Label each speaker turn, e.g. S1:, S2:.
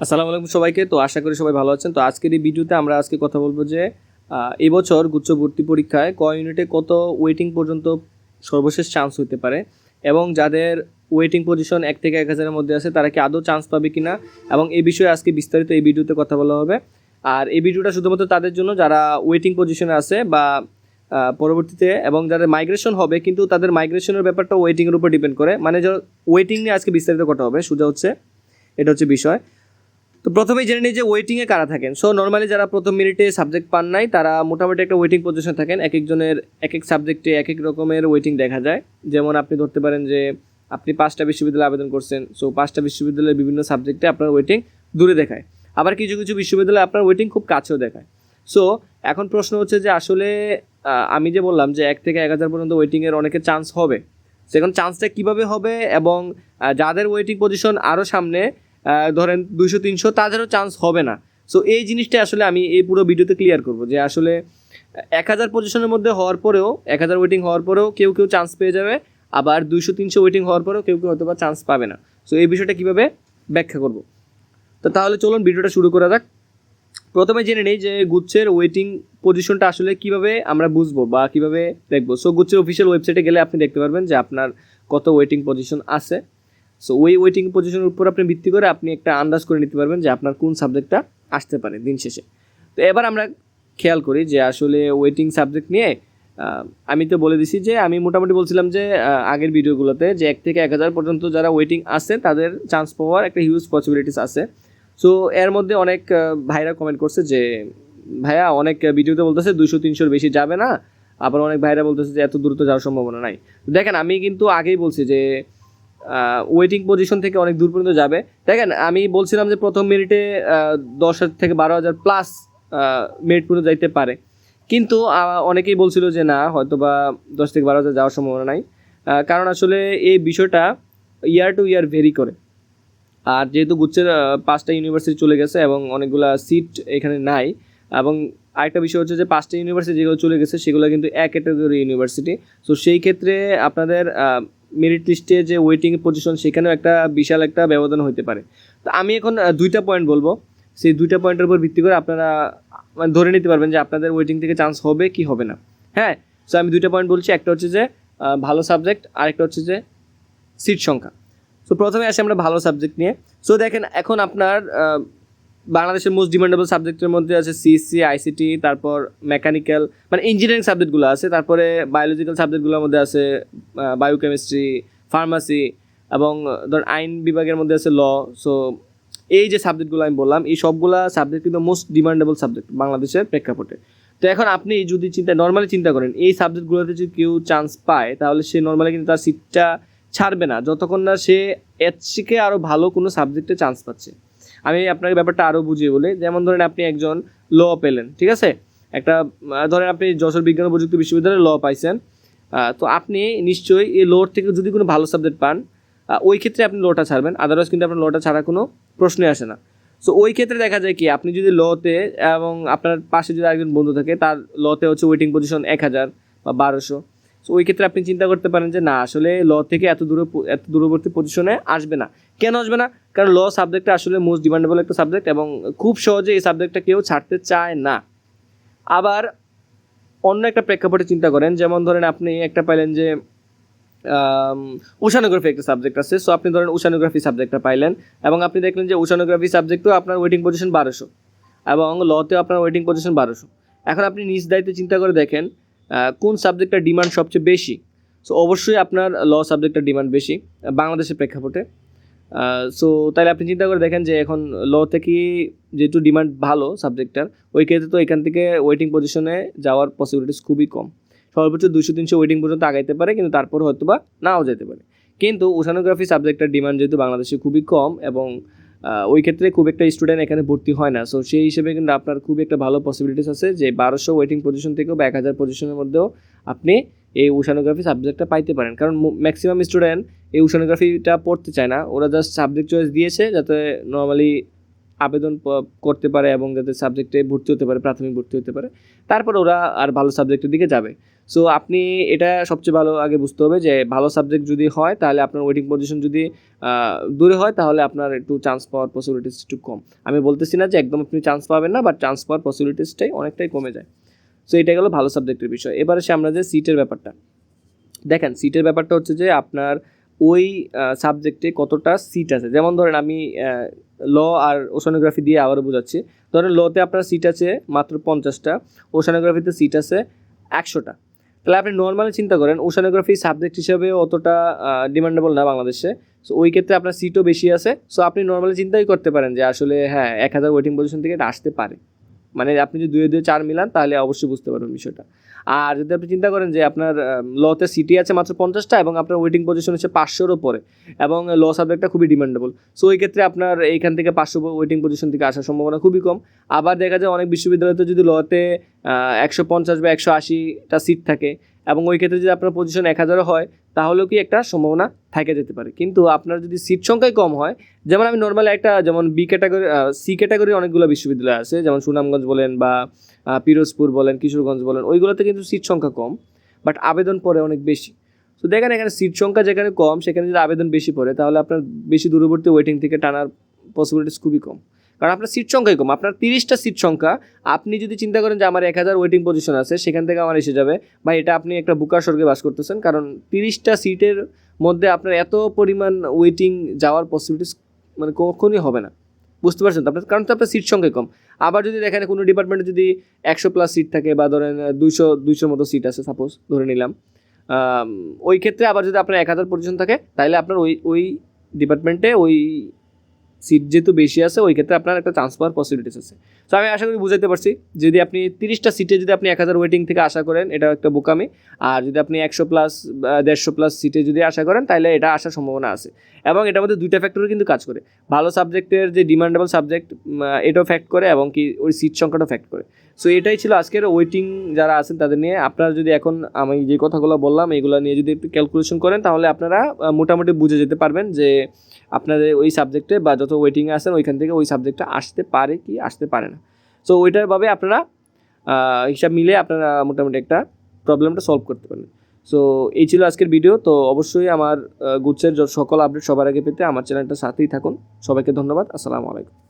S1: আসসালামু আলাইকুম সবাইকে। তো আশা করি সবাই ভালো আছেন। তো আজকের এই ভিডিওতে আমরা আজকে কথা বলব যে এবছর গুচ্ছ ভর্তি পরীক্ষায় ক ইউনিটে কত ওয়েটিং পর্যন্ত সর্বশেষ চান্স হতে পারে এবং যাদের ওয়েটিং পজিশন এক থেকে এক হাজারের মধ্যে আছে, তারা কি আদৌ চান্স পাবে কিনা এবং এই বিষয়ে আজকে বিস্তারিত এই ভিডিওতে কথা বলা হবে। আর এই ভিডিওটা শুধুমাত্র তাদের জন্য, যারা ওয়েটিং পজিশনে আছে বা পরবর্তীতে এবং যাদের মাইগ্রেশন হবে, কিন্তু তাদের মাইগ্রেশনের ব্যাপারটা ওয়েটিংয়ের উপর ডিপেন্ড করে। মানে ওয়েটিং নিয়ে আজকে বিস্তারিত কথা হবে, সোজা হচ্ছে, এটা হচ্ছে বিষয়। তো প্রথমেই জেনে নিই যে ওয়েটিংয়ে কারা থাকেন। সো নর্মালি যারা প্রথম মিনিটে সাবজেক্ট পান নাই, তারা মোটামুটি একটা ওয়েটিং পজিশন থাকেন। এক একজনের এক এক সাবজেক্টে এক এক রকমের ওয়েটিং দেখা যায়। যেমন আপনি ধরতে পারেন যে, আপনি পাঁচটা বিশ্ববিদ্যালয়ে আবেদন করছেন। সো পাঁচটা বিশ্ববিদ্যালয়ের বিভিন্ন সাবজেক্টে আপনার ওয়েটিং দূরে দেখায়। আবার কিছু কিছু বিশ্ববিদ্যালয়ে আপনার ওয়েটিং খুব কাছেও দেখায়। সো এখন প্রশ্ন হচ্ছে যে আসলে আমি যে বললাম যে এক থেকে এক হাজার পর্যন্ত ওয়েটিংয়ের অনেকের চান্স হবে। সেখানে চান্সটা কীভাবে হবে এবং যাদের ওয়েটিং পজিশন আরও সামনে ধরেন দুইশো, তিনশো, তাদেরও চান্স হবে না। সো এই জিনিসটা আসলে আমি এই পুরো ভিডিওতে ক্লিয়ার করব যে আসলে এক হাজার পজিশনের মধ্যে হওয়ার পরেও, এক হাজার ওয়েটিং হওয়ার পরেও কেউ কেউ চান্স পেয়ে যাবে, আবার দুইশো, তিনশো ওয়েটিং হওয়ার পরেও কেউ কেউ হয়তো বা চান্স পাবে না। সো এই বিষয়টা কীভাবে ব্যাখ্যা করব? তো তাহলে চলুন ভিডিওটা শুরু করা যাক। প্রথমে জেনে নেই যে গুচ্ছের ওয়েটিং পজিশনটা আসলে কীভাবে আমরা বুঝব বা কীভাবে দেখব। সো গুচ্ছের অফিসিয়াল ওয়েবসাইটে গেলে আপনি দেখতে পারবেন যে আপনার কত ওয়েটিং পজিশন আছে। সো ওই ওয়েটিং পজিশনের উপর আপনি ভিত্তি করে আপনি একটা আন্দাজ করে নিতে পারবেন যে আপনার কোন সাবজেক্টটা আসতে পারে দিন শেষে। তো এবার আমরা খেয়াল করি যে আসলে ওয়েটিং সাবজেক্ট নিয়ে আমি তো বলে দিছি যে আমি মোটামুটি বলছিলাম যে আগের ভিডিওগুলোতে যে এক থেকে এক হাজার পর্যন্ত যারা ওয়েটিং আছে, তাদের চান্স পাওয়ার একটা হিউজ পসিবিলিটিস আছে। সো এর মধ্যে অনেক ভাইরা কমেন্ট করছে যে, ভাইয়া, অনেক ভিডিওতে বলতেছে দুশো তিনশোর বেশি যাবে না। আবার অনেক ভাইরা বলতেছে যে, এত দ্রুত যাওয়ার সম্ভাবনা নাই। দেখেন, আমি কিন্তু আগেই বলছি যে ওয়েটিং পজিশন থেকে অনেক দূর পর্যন্ত যাবে। দেখেন, আমি বলছিলাম যে প্রথম মিনিটে দশ থেকে বারো হাজার প্লাস মিনিট পর্যন্ত যাইতে পারে। কিন্তু অনেকেই বলছিল যে না হয়তো বা দশ থেকে বারো হাজার যাওয়ার সম্ভাবনা নাই। কারণ আসলে এই বিষয়টা ইয়ার টু ইয়ার ভেরি করে। আর যেহেতু গুচ্ছের পাঁচটা ইউনিভার্সিটি চলে গেছে এবং অনেকগুলা সিট এখানে নাই, এবং আরেকটা বিষয় হচ্ছে যে পাঁচটা ইউনিভার্সিটি যেগুলো চলে গেছে, সেগুলো কিন্তু এক ক্যাটাগরি ইউনিভার্সিটি সো সেই ক্ষেত্রে আপনাদের মেরিট লিস্টে যে ওয়েটিং পজিশন সেখানেও একটা বিশাল একটা ব্যবধান হতে পারে। তো আমি এখন দুইটা পয়েন্ট বলব। সেই দুইটা পয়েন্টের উপর ভিত্তি করে আপনারা মানে ধরে নিতে পারবেন যে আপনাদের ওয়েটিং থেকে চান্স হবে কি হবে না। হ্যাঁ? সো আমি দুইটা পয়েন্ট বলছি। একটা হচ্ছে যে ভালো সাবজেক্ট আরেকটা হচ্ছে যে সিট সংখ্যা। সো প্রথমে আসি আমরা ভালো সাবজেক্ট নিয়ে। সো দেখেন, এখন আপনার বাংলাদেশের মোস্ট ডিমান্ডেবল সাবজেক্টের মধ্যে আছে সিএসসি আইসিটি তারপর মেকানিক্যাল মানে ইঞ্জিনিয়ারিং সাবজেক্টগুলো আছে, তারপরে বায়োলজিক্যাল সাবজেক্টগুলোর মধ্যে আছে বায়োকেমিস্ট্রি ফার্মাসি এবং ধর আইন বিভাগের মধ্যে আছে ল সো এই যে সাবজেক্টগুলো আমি বললাম, এই সবগুলা সাবজেক্ট কিন্তু মোস্ট ডিমান্ডেবল সাবজেক্ট বাংলাদেশের প্রেক্ষাপটে। তো এখন আপনি যদি চিন্তা নর্মালি চিন্তা করেন, এই সাবজেক্টগুলোতে যদি কেউ চান্স পায়, তাহলে সে নর্মালি কিন্তু তার সিটটা ছাড়বে না, যতক্ষণ না সে এর থেকে আরও ভালো কোনো সাবজেক্টে চান্স পাচ্ছে। আমি আপনাকে ব্যাপারটা আরও বুঝিয়ে বলি। যেমন ধরেন আপনি একজন ল পেলেন, ঠিক আছে? একটা ধরেন আপনি যশোর বিজ্ঞান প্রযুক্তি বিশ্ববিদ্যালয়ে ল পাইছেন তো আপনি নিশ্চয়ই এই লোর থেকে যদি কোনো ভালো সাবজেক্ট পান ওই ক্ষেত্রে আপনি লোটা ছাড়বেন আদারওয়াইজ কিন্তু আপনার লোটা ছাড়া কোনো প্রশ্নই আসে না। সো ওই ক্ষেত্রে দেখা যায় কি, আপনি যদি লতে এবং আপনার পাশে যদি আরেকজন বন্ধু থাকে, তার লতে হচ্ছে ওয়েটিং পজিশন এক হাজার বা বারোশো। সো ওই ক্ষেত্রে আপনি চিন্তা করতে পারেন যে, না, আসলে ল থেকে এত দূরে এত দূরবর্তী পজিশনে আসবে না। কেন আসবে না? কারণ ল সাবজেক্টটা আসলে মোস্ট ডিমান্ডেবল একটা সাবজেক্ট এবং খুব সহজে এই সাবজেক্টটা কেউ ছাড়তে চায় না। আবার অন্য একটা প্রেক্ষাপটে চিন্তা করেন, যেমন ধরেন আপনি একটা পাইলেন যে ওশানোগ্রাফি একটা সাবজেক্ট আছে। সো আপনি ধরেন ওশানোগ্রাফি সাবজেক্টটা পাইলেন এবং আপনি দেখলেন যে ওশানোগ্রাফি সাবজেক্টও আপনার ওয়েটিং পজিশন বারোশো এবং লতেও আপনার ওয়েটিং পজিশন বারোশো। এখন আপনি নিজ দায়িত্বে চিন্তা করে দেখেন কোন সাবজেক্টটার ডিমান্ড সবচেয়ে বেশি? সো অবশ্যই আপনার ল সাবজেক্টটার ডিমান্ড বেশি, বাংলাদেশের প্রেক্ষাপটে। সো তাহলে আপনি চিন্তা করে দেখেন যে এখন ল থেকে যেহেতু ডিমান্ড ভালো সাবজেক্টটার, ওই ক্ষেত্রে তো এখান থেকে ওয়েটিং পজিশনে যাওয়ার পসিবিলিটিস খুবই কম। সর্বোচ্চ দুশো তিনশো ওয়েটিং পর্যন্ত আগাইতে পারে, কিন্তু তারপর হয়তো বা নাও যেতে পারে। কিন্তু ওশানোগ্রাফি সাবজেক্টটার ডিমান্ড যেহেতু বাংলাদেশে খুবই কম এবং ওই ক্ষেত্রে খুব একটা স্টুডেন্ট এখানে ভর্তি হয় না। সো সেই হিসেবে কিন্তু আপনার খুব একটা ভালো পসিবিলিটিস আছে যে বারোশো ওয়েটিং পজিশন থেকেও বা এক হাজার পজিশনের মধ্যেও আপনি এই ওশানোগ্রাফি সাবজেক্টটা পাইতে পারেন। কারণ ম্যাক্সিমাম স্টুডেন্ট এই ওশানোগ্রাফিটা পড়তে চায় না। ওরা জাস্ট সাবজেক্ট চয়েস দিয়েছে যাতে নর্মালি আবেদন করতে পারে এবং যাতে সাবজেক্টে ভর্তি হতে পারে, প্রাথমিক ভর্তি হতে পারে, তারপর ওরা আর ভালো সাবজেক্টের দিকে যাবে। সো আপনি এটা সবচেয়ে ভালো আগে বুঝতে হবে যে, ভালো সাবজেক্ট যদি হয়, তাহলে আপনার ওয়েটিং পজিশন যদি দূরে হয়, তাহলে আপনার একটু চান্স পাওয়ার পসিবিলিটিস একটু কম। আমি বলতেছি না যে একদম আপনি চান্স পাবেন না বাট চান্স পাওয়ার পসিবিলিটিসটাই অনেকটাই কমে যায়। সো এটা গেলো ভালো সাবজেক্টের বিষয়। এবারে সে আমরা যে সিটের ব্যাপারটা। দেখেন সিটের ব্যাপারটা হচ্ছে যে, আপনার ওই সাবজেক্টে কতটা সিট আছে? যেমন ধরেন আমি ল আর ওশানোগ্রাফি দিয়ে আবারও বোঝাচ্ছি। ধরেন লতে আপনার সিট আছে মাত্র পঞ্চাশটা ওশানোগ্রাফিতে সিট আছে একশোটা। তাহলে আপনি নর্মালি চিন্তা করেন ওশানোগ্রাফি সাবজেক্ট হিসেবে অতটা ডিমান্ডেবল না বাংলাদেশে। সো ওই ক্ষেত্রে আপনার সিটও বেশি আছে। সো আপনি নর্মালি চিন্তাই করতে পারেন যে আসলে হ্যাঁ এক হাজার ওয়েটিং পজিশন থেকে এটা আসতে পারে। মানে আপনি যদি দুয়ে দুয়ে চার মিলান, তাহলে অবশ্যই বুঝতে পারবেন বিষয়টা। আর যদি আপনি চিন্তা করেন যে আপনার লতে সিটি আছে মাত্র পঞ্চাশটা এবং আপনার ওয়েটিং পজিশন হচ্ছে পাঁচশোর ওপরে এবং ল সাবজেক্টটা খুবই ডিমান্ডেবল সো এই ক্ষেত্রে আপনার এইখান থেকে পাঁচশো ওয়েটিং পজিশন থেকে আসার সম্ভাবনা খুবই কম। আবার দেখা যায় অনেক বিশ্ববিদ্যালয়তে যদি লতে একশো পঞ্চাশ বা একশো আশিটা সিট থাকে এবং ওই ক্ষেত্রে যদি আপনার পজিশন এক হাজারও হয়, তাহলেও কি একটা সম্ভাবনা থেকে যেতে পারে। কিন্তু আপনার যদি সিট সংখ্যাই কম হয়, যেমন আমি নর্মালি একটা, যেমন বি ক্যাটাগরি সি ক্যাটাগরি অনেকগুলো বিশ্ববিদ্যালয় আছে, যেমন সুনামগঞ্জ বলেন বা পিরোজপুর বলেন, কিশোরগঞ্জ বলেন, ওইগুলোতে কিন্তু সিট সংখ্যা কম বাট আবেদন পড়ে অনেক বেশি। তো দেখেন এখানে সিট সংখ্যা যেখানে কম, সেখানে যদি আবেদন বেশি পড়ে, তাহলে আপনার বেশি দূরবর্তী ওয়েটিং থেকে টানার পসিবিলিটিস খুবই কম। কারণ আপনার সিট সংখ্যাই কম। আপনার তিরিশটা সিট সংখ্যা, আপনি যদি চিন্তা করেন যে আমার এক হাজার ওয়েটিং পজিশন আছে, সেখান থেকে আমার এসে যাবে। বা এটা আপনি একটা বুকার স্বর্গে বাস করতেছেন, কারণ তিরিশটা সিটের মধ্যে আপনার এত পরিমাণ ওয়েটিং যাওয়ার পসিবিলিটিস মানে কখনই হবে না। বুঝতে পারছেন তো আপনার? কারণ তো আপনার সিট সংখ্যা কম। আবার যদি দেখেন, কোনো ডিপার্টমেন্টে যদি একশো প্লাস সিট থাকে বা ধরেন দুইশো, দুইশোর মতো সিট আছে সাপোজ ধরে নিলাম ওই ক্ষেত্রে আবার যদি আপনার এক হাজার পজিশন থাকে, তাহলে আপনার ওই ওই ডিপার্টমেন্টে ওই সিট যেহেতু বেশি আছে, ওই ক্ষেত্রে আপনার একটা চান্স পাওয়ার পসিবিলিটিস আছে। তো আমি আশা করি বুঝাতে পারছি। যদি আপনি তিরিশটা সিটে যদি আপনি এক হাজার ওয়েটিং থেকে আশা করেন এটা একটা বোকামি। আর যদি আপনি একশো প্লাস দেড়শো প্লাস সিটে যদি আশা করেন তাহলে এটা আসার সম্ভাবনা আছে। এবং এটার মধ্যে দুইটা ফ্যাক্টরও কিন্তু কাজ করে। ভালো সাবজেক্টের যে ডিমান্ডেবল সাবজেক্ট এটাও ফ্যাক্ট করে এবং কি ওই সিট সংখ্যাটাও ফ্যাক্ট করে। সো এটাই ছিল আজকের ওয়েটিং যারা আছেন তাদের নিয়ে। আপনারা যদি এখন আমি যে কথাগুলো বললাম, এগুলো নিয়ে যদি একটু ক্যালকুলেশন করেন, তাহলে আপনারা মোটামুটি বুঝে যেতে পারবেন যে আপনাদের ওই সাবজেক্টে বা যত ওয়েটিংয়ে আছেন, ওইখান থেকে ওই সাবজেক্টটা আসতে পারে কি, আসতে পারে না। সো ওইটার ভাবে আপনারা হিসাব মিলে আপনারা মোটামুটি একটা প্রবলেমটা সলভ করতে পারেন সো এই ছিল আজকের ভিডিও তো অবশ্যই আমার গুচ্ছের সকল আপডেট সবার আগে পেতে আমার চ্যানেলটা সাথেই থাকুন। সবাইকে ধন্যবাদ। আসসালামু আলাইকুম।